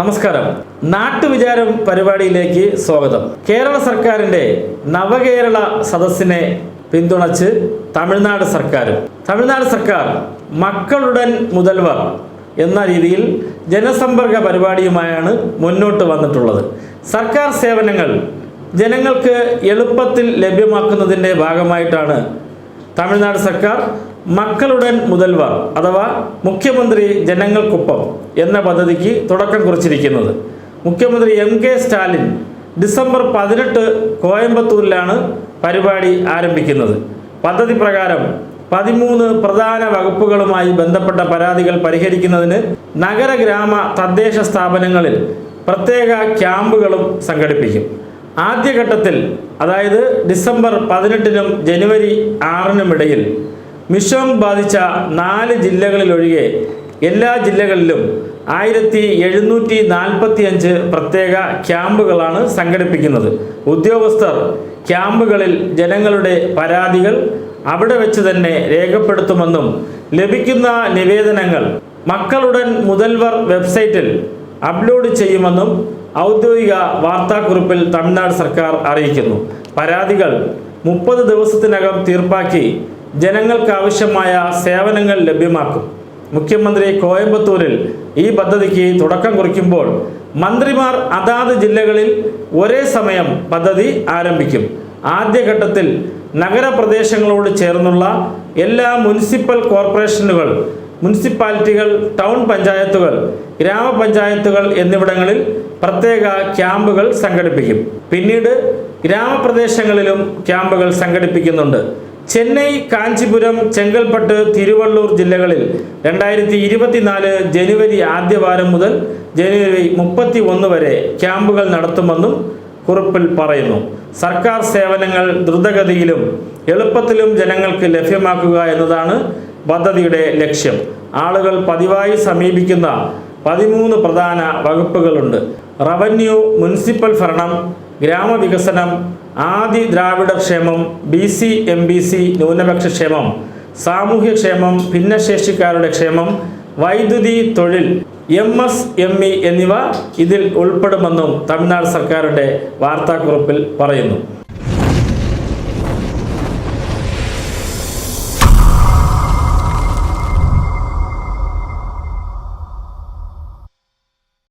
നമസ്കാരം. നാട്ടുവിചാരം പരിപാടിയിലേക്ക് സ്വാഗതം. കേരള സർക്കാരിന്റെ നവകേരള സദസ്സിനെ പിന്തുണച്ച് തമിഴ്നാട് സർക്കാരും. തമിഴ്നാട് സർക്കാർ മക്കളുടൻ മുതൽവർ എന്ന രീതിയിൽ ജനസമ്പർക്ക പരിപാടിയുമായാണ് മുന്നോട്ട് വന്നിട്ടുള്ളത്. സർക്കാർ സേവനങ്ങൾ ജനങ്ങൾക്ക് എളുപ്പത്തിൽ ലഭ്യമാക്കുന്നതിന്റെ ഭാഗമായിട്ടാണ് തമിഴ്നാട് സർക്കാർ മക്കളുടൻ മുതൽവർ അഥവാ മുഖ്യമന്ത്രി ജനങ്ങൾക്കൊപ്പം എന്ന പദ്ധതിക്ക് തുടക്കം കുറിച്ചിരിക്കുന്നത്. മുഖ്യമന്ത്രി എം കെ സ്റ്റാലിൻ ഡിസംബർ പതിനെട്ട് കോയമ്പത്തൂരിലാണ് പരിപാടി ആരംഭിക്കുന്നത്. പദ്ധതി പ്രകാരം പതിമൂന്ന് പ്രധാന വകുപ്പുകളുമായി ബന്ധപ്പെട്ട പരാതികൾ പരിഹരിക്കുന്നതിന് നഗര ഗ്രാമ തദ്ദേശ സ്ഥാപനങ്ങളിൽ പ്രത്യേക ക്യാമ്പുകളും സംഘടിപ്പിക്കും. ആദ്യഘട്ടത്തിൽ അതായത് ഡിസംബർ പതിനെട്ടിനും ജനുവരി ആറിനുമിടയിൽ മിഷോങ് ബാധിച്ച നാല് ജില്ലകളിലൊഴികെ എല്ലാ ജില്ലകളിലും ആയിരത്തി എഴുന്നൂറ്റി നാൽപ്പത്തി അഞ്ച് പ്രത്യേക ക്യാമ്പുകളാണ് സംഘടിപ്പിക്കുന്നത്. ഉദ്യോഗസ്ഥർ ക്യാമ്പുകളിൽ ജനങ്ങളുടെ പരാതികൾ അവിടെ വെച്ച് തന്നെ രേഖപ്പെടുത്തുമെന്നും ലഭിക്കുന്ന നിവേദനങ്ങൾ മക്കളുടൻ മുതൽവർ വെബ്സൈറ്റിൽ അപ്ലോഡ് ചെയ്യുമെന്നും ഔദ്യോഗിക വാർത്താക്കുറിപ്പിൽ തമിഴ്നാട് സർക്കാർ അറിയിക്കുന്നു. പരാതികൾ മുപ്പത് ദിവസത്തിനകം തീർപ്പാക്കി ജനങ്ങൾക്ക് ആവശ്യമായ സേവനങ്ങൾ ലഭ്യമാക്കും. മുഖ്യമന്ത്രി കോയമ്പത്തൂരിൽ ഈ പദ്ധതിക്ക് തുടക്കം കുറിക്കുമ്പോൾ മന്ത്രിമാർ അതാത് ജില്ലകളിൽ ഒരേ സമയം പദ്ധതി ആരംഭിക്കും. ആദ്യഘട്ടത്തിൽ നഗരപ്രദേശങ്ങളോട് ചേർന്നുള്ള എല്ലാ മുനിസിപ്പൽ കോർപ്പറേഷനുകൾ മുനിസിപ്പാലിറ്റികൾ ടൗൺ പഞ്ചായത്തുകൾ ഗ്രാമപഞ്ചായത്തുകൾ എന്നിവിടങ്ങളിൽ പ്രത്യേക ക്യാമ്പുകൾ സംഘടിപ്പിക്കും. പിന്നീട് ഗ്രാമപ്രദേശങ്ങളിലും ക്യാമ്പുകൾ സംഘടിപ്പിക്കുന്നുണ്ട്. ചെന്നൈ കാഞ്ചിപുരം ചെങ്കൽപ്പട്ട് തിരുവള്ളൂർ ജില്ലകളിൽ രണ്ടായിരത്തി ഇരുപത്തിനാല് ജനുവരി ആദ്യവാരം മുതൽ ജനുവരി മുപ്പത്തി ഒന്ന് വരെ ക്യാമ്പുകൾ നടത്തുമെന്നും കുറിപ്പിൽ പറയുന്നു. സർക്കാർ സേവനങ്ങൾ ദ്രുതഗതിയിലും എളുപ്പത്തിലും ജനങ്ങൾക്ക് ലഭ്യമാക്കുക എന്നതാണ് പദ്ധതിയുടെ ലക്ഷ്യം. ആളുകൾ പതിവായി സമീപിക്കുന്ന പതിമൂന്ന് പ്രധാന വകുപ്പുകളുണ്ട്. റവന്യൂ മുനിസിപ്പൽ ഭരണം ഗ്രാമവികസനം ആദി ദ്രാവിഡ ക്ഷേമം B C M B C ന്യൂനപക്ഷ ക്ഷേമം സാമൂഹ്യക്ഷേമം ഭിന്നശേഷിക്കാരുടെ ക്ഷേമം വൈദ്യുതി തൊഴിൽ എം എസ് എം ഇ എന്നിവ ഇതിൽ ഉൾപ്പെടുമെന്നും തമിഴ്നാട് സർക്കാരിന്റെ വാർത്താക്കുറിപ്പിൽ പറയുന്നു.